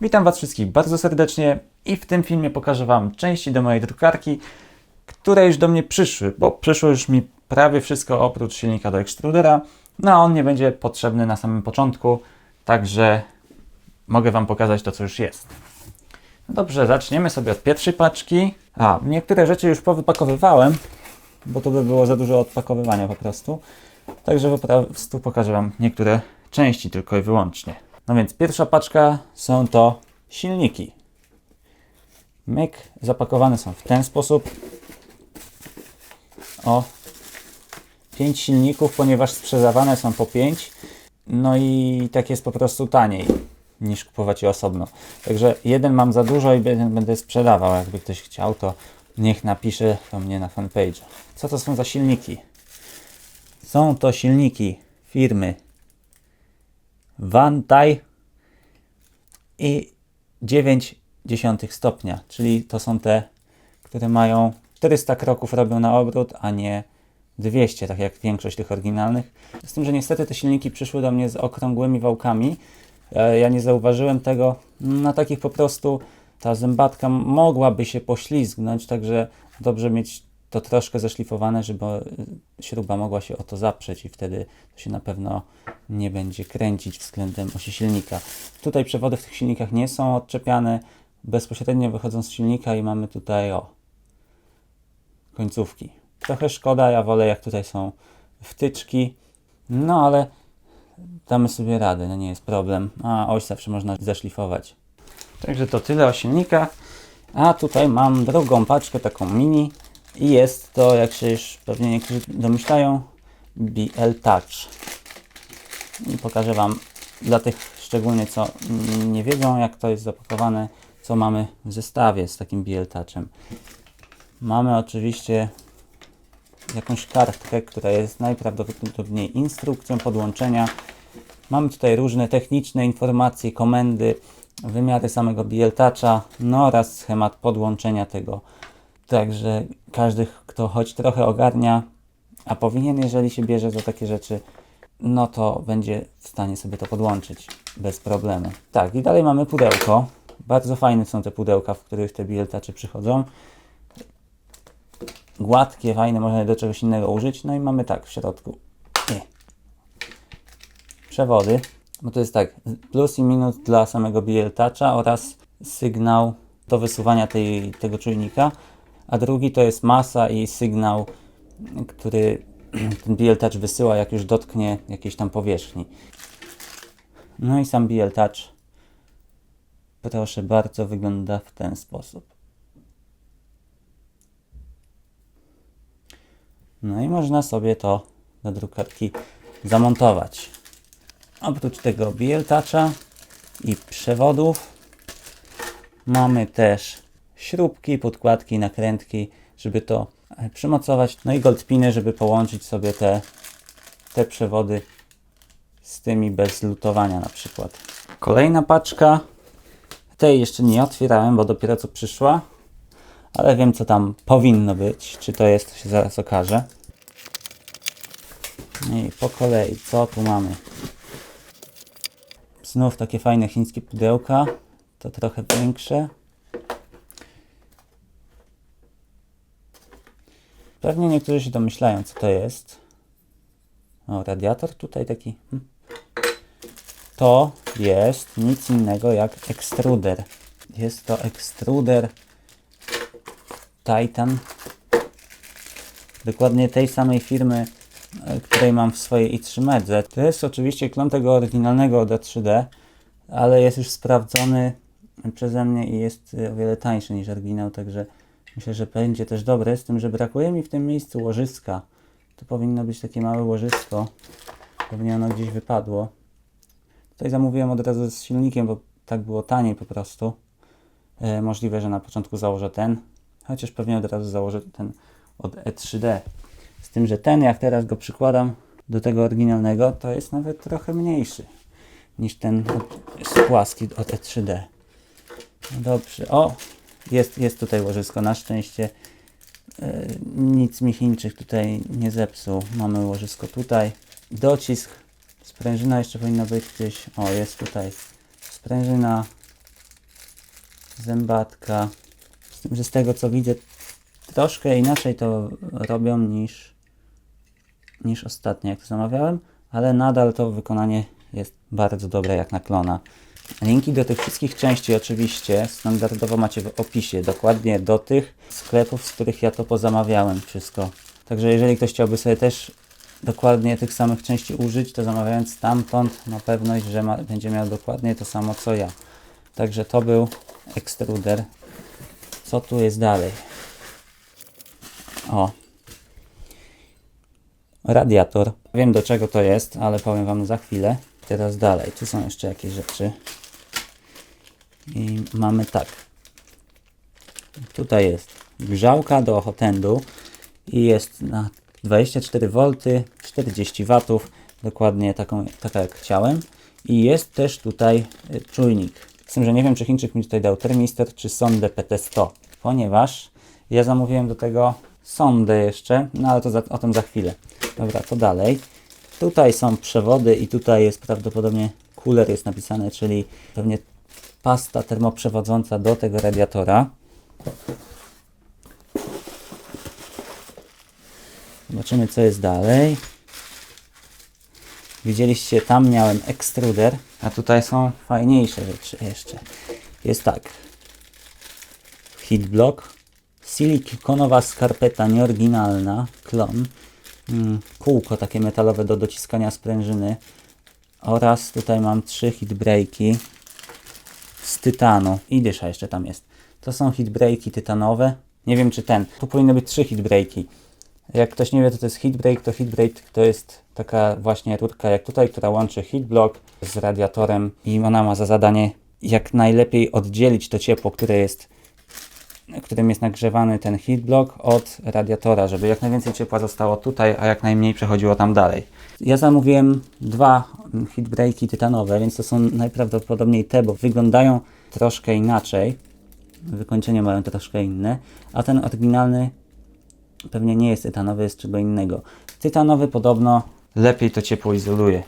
Witam Was wszystkich bardzo serdecznie i w tym filmie pokażę Wam części do mojej drukarki, które już do mnie przyszły, bo przyszło już mi prawie wszystko oprócz silnika do ekstrudera, no a on nie będzie potrzebny na samym początku, także mogę Wam pokazać to, co już jest. Dobrze, zaczniemy sobie od pierwszej paczki. A, niektóre rzeczy już powypakowywałem, bo to by było za dużo odpakowywania po prostu. Także po prostu pokażę Wam niektóre części tylko i wyłącznie. No więc pierwsza paczka są to silniki. Myk zapakowane są w ten sposób. O, 5 silników, ponieważ sprzedawane są po 5. No i tak jest po prostu taniej niż kupować je osobno. Także jeden mam za dużo i będę sprzedawał. Jakby ktoś chciał, to niech napisze do mnie na fanpage. Co to są za silniki? Są to silniki firmy Vantai i 9,1 stopnia, czyli to są te, które mają 400 kroków robią na obrót, a nie 200, tak jak większość tych oryginalnych. Z tym, że niestety te silniki przyszły do mnie z okrągłymi wałkami. E, Ja nie zauważyłem tego. Na takich po prostu ta zębatka mogłaby się poślizgnąć, także dobrze mieć to troszkę zeszlifowane, żeby śruba mogła się o to zaprzeć i wtedy to się na pewno nie będzie kręcić względem osi silnika. Tutaj przewody w tych silnikach nie są odczepiane, bezpośrednio wychodzą z silnika i mamy tutaj o końcówki. Trochę szkoda, ja wolę jak tutaj są wtyczki, no ale damy sobie radę, no nie jest problem. A oś zawsze można zeszlifować. Także to tyle o silnikach. A tutaj mam drugą paczkę, taką mini. I jest to, jak się już pewnie niektórzy domyślają, BL Touch. Pokażę Wam dla tych szczególnie, co nie wiedzą, jak to jest zapakowane, co mamy w zestawie z takim BL Touchem. Mamy oczywiście jakąś kartkę, która jest najprawdopodobniej instrukcją podłączenia. Mamy tutaj różne techniczne informacje, komendy, wymiary samego BL Toucha, no oraz schemat podłączenia tego. Także każdy, kto choć trochę ogarnia, a powinien, jeżeli się bierze za takie rzeczy, no to będzie w stanie sobie to podłączyć bez problemu. Tak, i dalej mamy pudełko. Bardzo fajne są te pudełka, w których te Touchy przychodzą gładkie, fajne, można je do czegoś innego użyć. No i mamy tak w środku. Nie. Przewody, bo to jest tak, plus i minus dla samego Toucha oraz sygnał do wysuwania tej, tego czujnika, a drugi to jest masa i sygnał, który ten BL Touch wysyła, jak już dotknie jakiejś tam powierzchni. No i sam BL Touch, proszę bardzo, wygląda w ten sposób. No i można sobie to do drukarki zamontować. Oprócz tego BL Toucha i przewodów mamy też śrubki, podkładki, nakrętki, żeby to e, przymocować. No i goldpiny, żeby połączyć sobie te, te przewody z tymi bez lutowania na przykład. Kolejna paczka. Tej jeszcze nie otwierałem, bo dopiero co przyszła. Ale wiem, co tam powinno być. Czy to jest, to się zaraz okaże. I po kolei, co tu mamy? Znów takie fajne chińskie pudełka. To trochę większe. Pewnie niektórzy się domyślają, co to jest. O, radiator tutaj taki. hm. To jest nic innego jak ekstruder. Jest to ekstruder Titan. Dokładnie tej samej firmy, e, której mam w swojej i3 Medze. To jest oczywiście klon tego oryginalnego od E3D, ale jest już sprawdzony przeze mnie i jest e, o wiele tańszy niż oryginał, także myślę, że będzie też dobre, z tym, że brakuje mi w tym miejscu łożyska. To powinno być takie małe łożysko. Pewnie ono gdzieś wypadło. Tutaj zamówiłem od razu z silnikiem, bo tak było taniej po prostu. E, możliwe, że na początku założę ten, chociaż pewnie od razu założę ten od E3D. Z tym, że ten, jak teraz go przykładam do tego oryginalnego, to jest nawet trochę mniejszy niż ten od, płaski od E3D. No dobrze, o, jest, jest tutaj łożysko, na szczęście e, nic mi Chińczyk tutaj nie zepsuł. Mamy łożysko tutaj, docisk, sprężyna jeszcze powinna być gdzieś, o jest tutaj sprężyna, zębatka. Z tym, że z tego co widzę, troszkę inaczej to robią niż, niż ostatnio, jak to zamawiałem, ale nadal to wykonanie jest bardzo dobre jak na klona. Linki do tych wszystkich części oczywiście standardowo macie w opisie, dokładnie do tych sklepów, z których ja to pozamawiałem wszystko. Także jeżeli ktoś chciałby sobie też dokładnie tych samych części użyć, to zamawiając stamtąd ma pewność, że ma, będzie miał dokładnie to samo co ja. Także to był ekstruder. Co tu jest dalej? O. Radiator. Wiem do czego to jest, ale powiem Wam za chwilę. Teraz dalej. Tu są jeszcze jakieś rzeczy. I mamy tak. Tutaj jest grzałka do hotendu i jest na 24 V, 40 W, dokładnie taką, taka jak chciałem. I jest też tutaj y, czujnik. Z tym, że nie wiem, czy Chińczyk mi tutaj dał termistor, czy sondę PT100, ponieważ ja zamówiłem do tego sondę jeszcze, no ale to za, o tym za chwilę. Dobra, to dalej. Tutaj są przewody i tutaj jest prawdopodobnie cooler jest napisane, czyli pewnie pasta termoprzewodząca do tego radiatora. Zobaczymy, co jest dalej. Widzieliście, tam miałem ekstruder, a tutaj są fajniejsze rzeczy jeszcze. Jest tak. Hitblock, silikonowa skarpeta nieoryginalna, klon, mm, kółko takie metalowe do dociskania sprężyny oraz tutaj mam trzy hitbreaki z tytanu i dysza jeszcze tam jest. To są hitbreaki tytanowe. Nie wiem czy ten. Tu powinny być trzy hitbreaki. Jak ktoś nie wie, co to jest heatbreak, to heatbreak to jest taka właśnie rurka jak tutaj, która łączy heatblock z radiatorem i ona ma za zadanie jak najlepiej oddzielić to ciepło, które jest, którym jest nagrzewany ten heatblock od radiatora, żeby jak najwięcej ciepła zostało tutaj, a jak najmniej przechodziło tam dalej. Ja zamówiłem dwa heatbreaki tytanowe, więc to są najprawdopodobniej te, bo wyglądają troszkę inaczej. Wykończenie mają troszkę inne, a ten oryginalny pewnie nie jest tytanowy, jest czego innego. Tytanowy podobno lepiej to ciepło izoluje.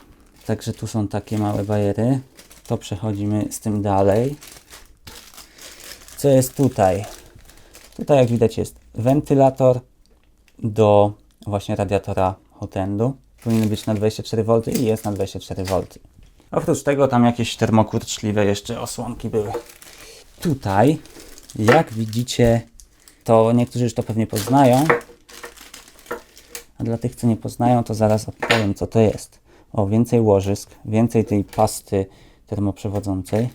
Także tu są takie małe bajery. To przechodzimy z tym dalej. Co jest tutaj? Tutaj jak widać jest wentylator do właśnie radiatora hotendu. Powinien być na 24 V i jest na 24 V. Oprócz tego tam jakieś termokurczliwe jeszcze osłonki były. Tutaj, jak widzicie, to niektórzy już to pewnie poznają. A dla tych, co nie poznają, to zaraz opowiem, co to jest. O, więcej łożysk, więcej tej pasty termoprzewodzącej.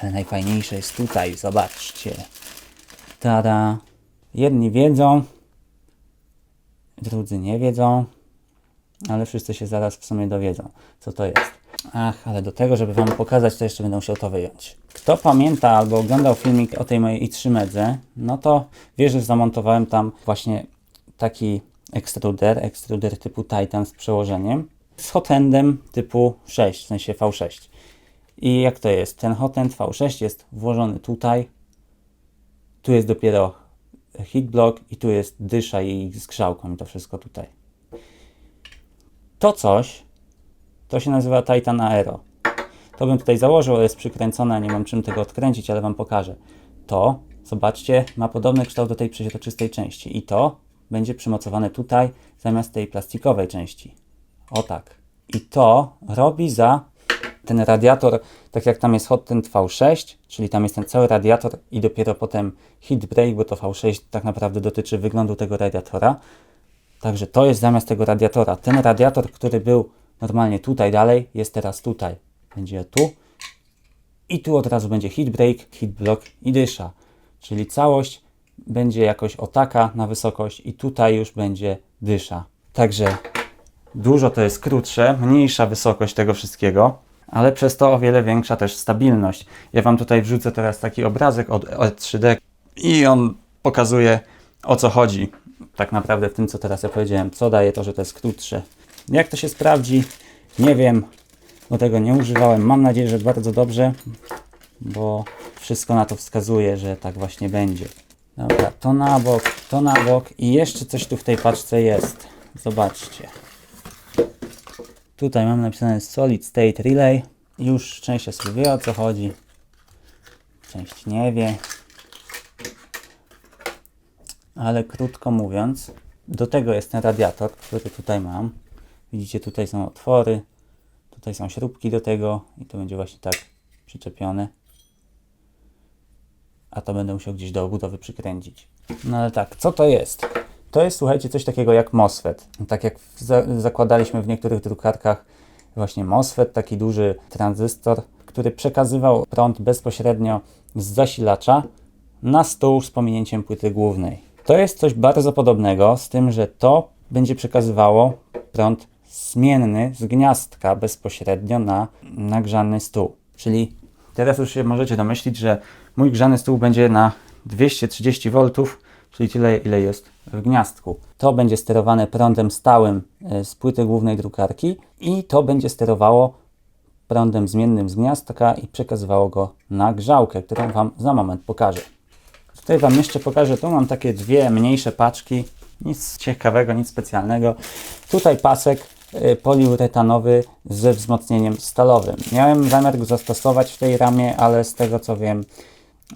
Ale najfajniejsze jest tutaj, zobaczcie. Tada. Jedni wiedzą, drudzy nie wiedzą, ale wszyscy się zaraz w sumie dowiedzą, co to jest. Ach, ale do tego, żeby Wam pokazać, to jeszcze będę musiał to wyjąć. Kto pamięta albo oglądał filmik o tej mojej i3 medze, no to wie, że zamontowałem tam właśnie taki ekstruder, ekstruder typu Titan z przełożeniem, z hotendem typu 6, w sensie V6. I jak to jest? Ten hotend V6 jest włożony tutaj, tu jest dopiero hitblock i tu jest dysza i z grzałką i to wszystko tutaj. To coś, to się nazywa Titan Aero. To bym tutaj założył, ale jest przykręcone, nie mam czym tego odkręcić, ale Wam pokażę. To, zobaczcie, ma podobny kształt do tej przeźroczystej części i to będzie przymocowane tutaj zamiast tej plastikowej części. O tak. I to robi za ten radiator, tak jak tam jest hot ten V6, czyli tam jest ten cały radiator i dopiero potem heat break, bo to V6 tak naprawdę dotyczy wyglądu tego radiatora. Także to jest zamiast tego radiatora. Ten radiator, który był normalnie tutaj dalej, jest teraz tutaj. Będzie tu. I tu od razu będzie heat break, heat block i dysza. Czyli całość będzie jakoś o na wysokość i tutaj już będzie dysza. Także dużo to jest krótsze, mniejsza wysokość tego wszystkiego, ale przez to o wiele większa też stabilność. Ja Wam tutaj wrzucę teraz taki obrazek od E3D i on pokazuje o co chodzi tak naprawdę w tym, co teraz ja powiedziałem, co daje to, że to jest krótsze. Jak to się sprawdzi, nie wiem, bo tego nie używałem. Mam nadzieję, że bardzo dobrze, bo wszystko na to wskazuje, że tak właśnie będzie. Dobra, to na bok, to na bok i jeszcze coś tu w tej paczce jest. Zobaczcie. Tutaj mam napisane Solid State Relay. Już część osób wie o co chodzi. część nie wie. Ale krótko mówiąc, do tego jest ten radiator, który tutaj mam. Widzicie, tutaj są otwory, tutaj są śrubki do tego i to będzie właśnie tak przyczepione. A to będę musiał gdzieś do obudowy przykręcić. No ale tak, co to jest? To jest, słuchajcie, coś takiego jak MOSFET. Tak jak za zakładaliśmy w niektórych drukarkach właśnie MOSFET, taki duży tranzystor, który przekazywał prąd bezpośrednio z zasilacza na stół z pominięciem płyty głównej. To jest coś bardzo podobnego, z tym, że to będzie przekazywało prąd zmienny z gniazdka bezpośrednio na nagrzany stół. Czyli teraz już się możecie domyślić, że mój grzany stół będzie na 230 V, czyli tyle, ile jest w gniazdku. To będzie sterowane prądem stałym e, z płyty głównej drukarki i to będzie sterowało prądem zmiennym z gniazdka i przekazywało go na grzałkę, którą Wam za moment pokażę. Tutaj Wam jeszcze pokażę, tu mam takie dwie mniejsze paczki, nic ciekawego, nic specjalnego. Tutaj pasek y, poliuretanowy ze wzmocnieniem stalowym. Miałem zamiar go zastosować w tej ramie, ale z tego co wiem,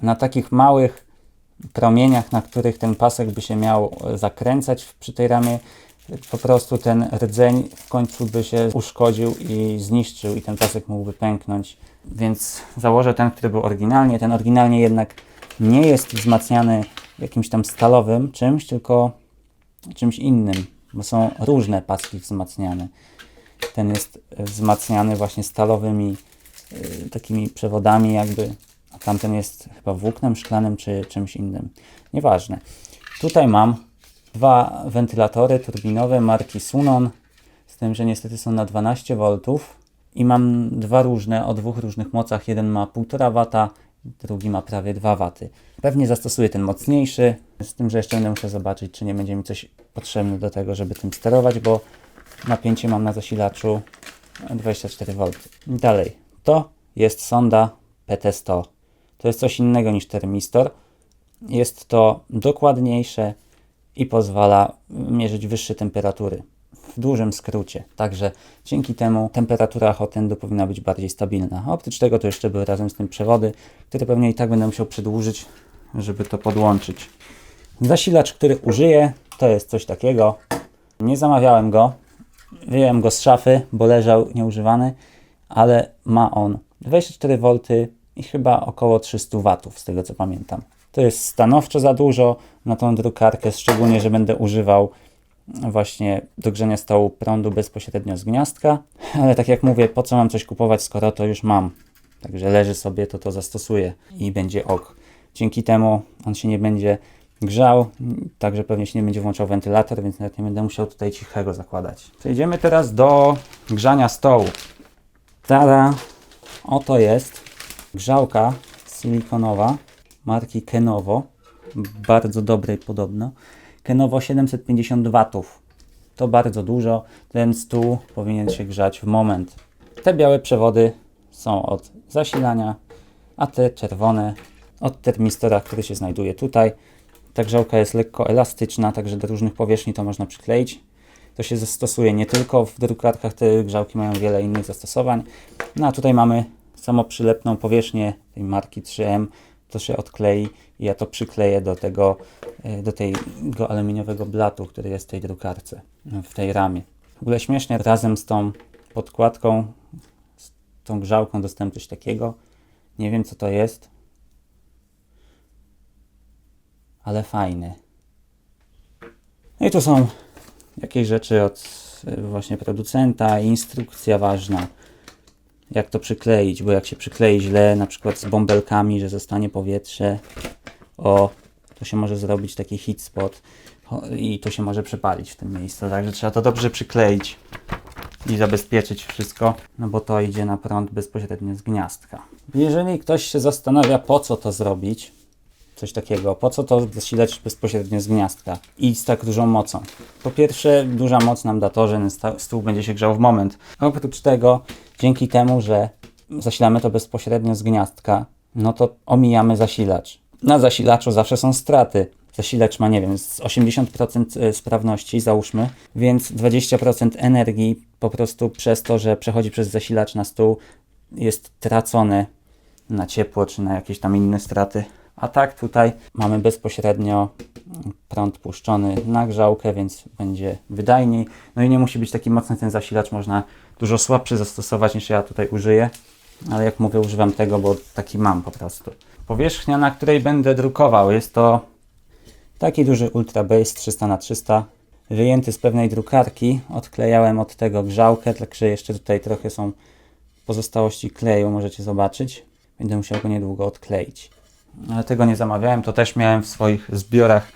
na takich małych promieniach, na których ten pasek by się miał e, zakręcać przy tej ramie, po prostu ten rdzeń w końcu by się uszkodził i zniszczył i ten pasek mógłby pęknąć. Więc założę ten, który był oryginalnie. Ten oryginalnie jednak nie jest wzmacniany jakimś tam stalowym czymś, tylko czymś innym, bo są różne paski wzmacniane. Ten jest e, wzmacniany właśnie stalowymi y, takimi przewodami jakby, a tamten jest chyba włóknem szklanym czy czymś innym. Nieważne. Tutaj mam dwa wentylatory turbinowe marki Sunon, z tym, że niestety są na 12 V i mam dwa różne o dwóch różnych mocach. Jeden ma 1,5 W, drugi ma prawie 2 W. Pewnie zastosuję ten mocniejszy, z tym, że jeszcze będę musiał zobaczyć, czy nie będzie mi coś potrzebne do tego, żeby tym sterować, bo napięcie mam na zasilaczu 24V. Dalej, to jest sonda PT100. To jest coś innego niż termistor. Jest to dokładniejsze i pozwala mierzyć wyższe temperatury. W dużym skrócie. Także dzięki temu temperatura hotendu powinna być bardziej stabilna. A oprócz tego to jeszcze były razem z tym przewody, które pewnie i tak będę musiał przedłużyć, żeby to podłączyć. Zasilacz, który użyję, to jest coś takiego. Nie zamawiałem go. Wyjąłem go z szafy, bo leżał nieużywany, ale ma on 24 V i chyba około 300 W, z tego co pamiętam. To jest stanowczo za dużo na tą drukarkę, szczególnie, że będę używał właśnie do grzania stołu prądu bezpośrednio z gniazdka. Ale tak jak mówię, po co mam coś kupować, skoro to już mam. Także leży sobie, to to zastosuję i będzie ok. Dzięki temu on się nie będzie grzał, także pewnie się nie będzie włączał wentylator, więc nawet nie będę musiał tutaj cichego zakładać. Przejdziemy teraz do grzania stołu. Tada! Oto jest grzałka silikonowa marki Kenovo. Bardzo dobrej podobno. Kenovo 750 watów. To bardzo dużo. Ten stół powinien się grzać w moment. Te białe przewody są od zasilania, a te czerwone od termistora, który się znajduje tutaj. Ta grzałka jest lekko elastyczna, także do różnych powierzchni to można przykleić. To się zastosuje nie tylko w drukarkach, te grzałki mają wiele innych zastosowań. No a tutaj mamy samoprzylepną powierzchnię tej marki 3M. To się odklei i ja to przykleję do tego, e, do tego aluminiowego blatu, który jest w tej drukarce, w tej ramie. W ogóle śmiesznie, razem z tą podkładką, z tą grzałką dostałem coś takiego. Nie wiem co to jest, ale fajny. No i tu są jakieś rzeczy od y, właśnie producenta, instrukcja ważna, jak to przykleić, bo jak się przyklei źle, na przykład z bąbelkami, że zostanie powietrze, o, to się może zrobić taki hit spot i to się może przepalić w tym miejscu, także trzeba to dobrze przykleić i zabezpieczyć wszystko, no bo to idzie na prąd bezpośrednio z gniazdka. Jeżeli ktoś się zastanawia, po co to zrobić, coś takiego. Po co to zasilać bezpośrednio z gniazdka i z tak dużą mocą? Po pierwsze, duża moc nam da to, że stół będzie się grzał w moment. Oprócz tego, dzięki temu, że zasilamy to bezpośrednio z gniazdka, no to omijamy zasilacz. Na zasilaczu zawsze są straty. Zasilacz ma, nie wiem, z 80% sprawności, załóżmy, więc 20% energii po prostu przez to, że przechodzi przez zasilacz na stół, jest tracone na ciepło czy na jakieś tam inne straty. A tak tutaj mamy bezpośrednio prąd puszczony na grzałkę, więc będzie wydajniej. No i nie musi być taki mocny ten zasilacz, można dużo słabszy zastosować niż ja tutaj użyję. Ale jak mówię, używam tego, bo taki mam po prostu. Powierzchnia, na której będę drukował, jest to taki duży Ultra Base 300 na 300 wyjęty z pewnej drukarki. Odklejałem od tego grzałkę, także jeszcze tutaj trochę są pozostałości kleju, możecie zobaczyć. Będę musiał go niedługo odkleić. Ale tego nie zamawiałem, to też miałem w swoich zbiorach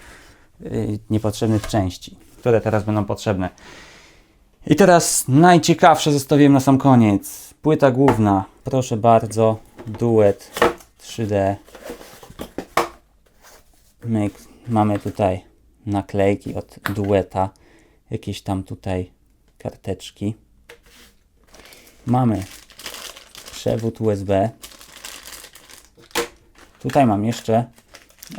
yy, niepotrzebnych części, które teraz będą potrzebne. I teraz najciekawsze zostawiłem na sam koniec. Płyta główna, proszę bardzo, duet 3D. Myk. Mamy tutaj naklejki od dueta, jakieś tam tutaj karteczki. Mamy przewód USB. Tutaj mam jeszcze,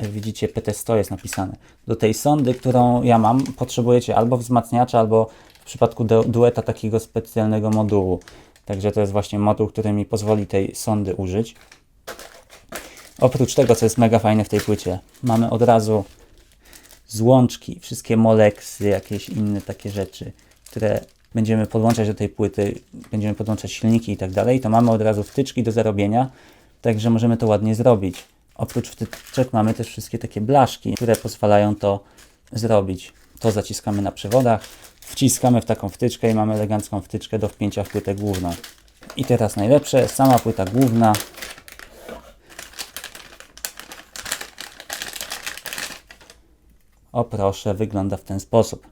widzicie, PT100 jest napisane. Do tej sondy, którą ja mam, potrzebujecie albo wzmacniacza, albo przypadku du- dueta takiego specjalnego modułu. Także to jest właśnie moduł, który mi pozwoli tej sondy użyć. Oprócz tego, co jest mega fajne w tej płycie, mamy od razu złączki, wszystkie moleksy, jakieś inne takie rzeczy, które będziemy podłączać do tej płyty, będziemy podłączać silniki i tak dalej, to mamy od razu wtyczki do zarobienia, także możemy to ładnie zrobić. Oprócz wtyczek mamy też wszystkie takie blaszki, które pozwalają to zrobić. To zaciskamy na przewodach, wciskamy w taką wtyczkę i mamy elegancką wtyczkę do wpięcia w płytę główną. I teraz najlepsze, sama płyta główna, O proszę, wygląda w ten sposób.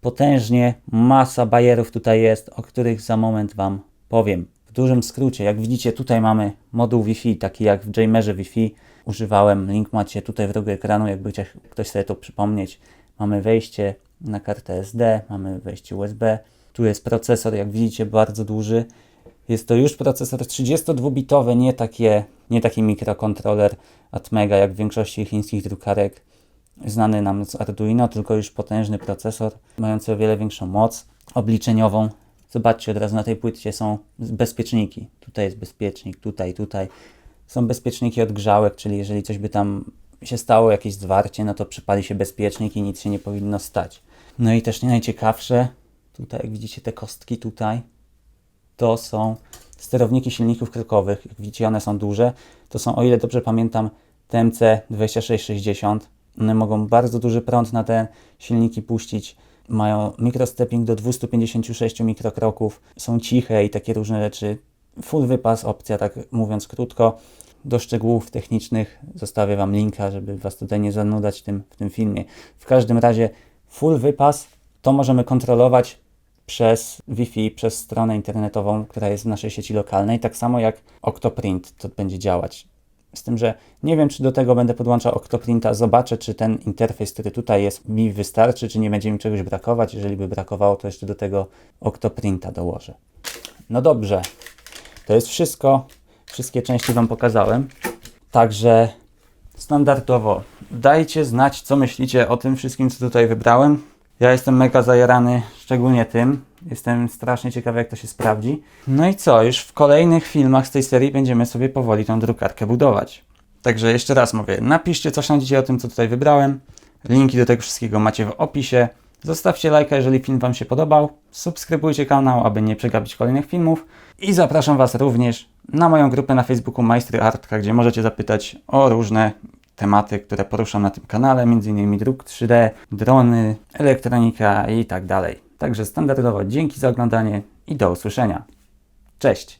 Potężnie, masa bajerów tutaj jest, o których za moment Wam powiem. W dużym skrócie, jak widzicie, tutaj mamy moduł Wi-Fi, taki jak w Jamerze Wi-Fi. Używałem, link macie tutaj w rogu ekranu, jakby chciał ktoś sobie to przypomnieć. Mamy wejście na kartę SD, mamy wejście USB. Tu jest procesor, jak widzicie, bardzo duży. Jest to już procesor 32-bitowy, nie, takie, nie taki mikrokontroler Atmega jak w większości chińskich drukarek znany nam z Arduino, tylko już potężny procesor, mający o wiele większą moc obliczeniową. Zobaczcie, od razu na tej płycie są bezpieczniki. Tutaj jest bezpiecznik, tutaj, tutaj. Są bezpieczniki od grzałek, czyli jeżeli coś by tam się stało, jakieś zwarcie, no to przypali się bezpiecznik i nic się nie powinno stać. No i też nie najciekawsze, tutaj jak widzicie te kostki tutaj, to są sterowniki silników krokowych. Jak widzicie, one są duże. To są, o ile dobrze pamiętam, TMC 2660. One mogą bardzo duży prąd na te silniki puścić. Mają mikrostepping do 256 mikrokroków. Są ciche i takie różne rzeczy. Full wypas opcja, tak mówiąc krótko. Do szczegółów technicznych zostawię Wam linka, żeby Was tutaj nie zanudać w tym, w tym filmie. W każdym razie full wypas to możemy kontrolować przez Wi-Fi, przez stronę internetową, która jest w naszej sieci lokalnej, tak samo jak Octoprint to będzie działać. Z tym, że nie wiem, czy do tego będę podłączał Octoprinta, zobaczę, czy ten interfejs, który tutaj jest, mi wystarczy, czy nie będzie mi czegoś brakować. Jeżeli by brakowało, to jeszcze do tego Octoprinta dołożę. No dobrze, to jest wszystko. Wszystkie części Wam pokazałem. Także standardowo dajcie znać, co myślicie o tym wszystkim, co tutaj wybrałem. Ja jestem mega zajarany, szczególnie tym. Jestem strasznie ciekawy, jak to się sprawdzi. No i co, już w kolejnych filmach z tej serii będziemy sobie powoli tą drukarkę budować. Także jeszcze raz mówię, napiszcie, co sądzicie o tym, co tutaj wybrałem. Linki do tego wszystkiego macie w opisie. Zostawcie lajka, jeżeli film Wam się podobał. Subskrybujcie kanał, aby nie przegapić kolejnych filmów. I zapraszam Was również na moją grupę na Facebooku Majstry Artka, gdzie możecie zapytać o różne tematy, które poruszam na tym kanale, m.in. druk 3D, drony, elektronika i tak dalej. Także standardowo dzięki za oglądanie i do usłyszenia. Cześć!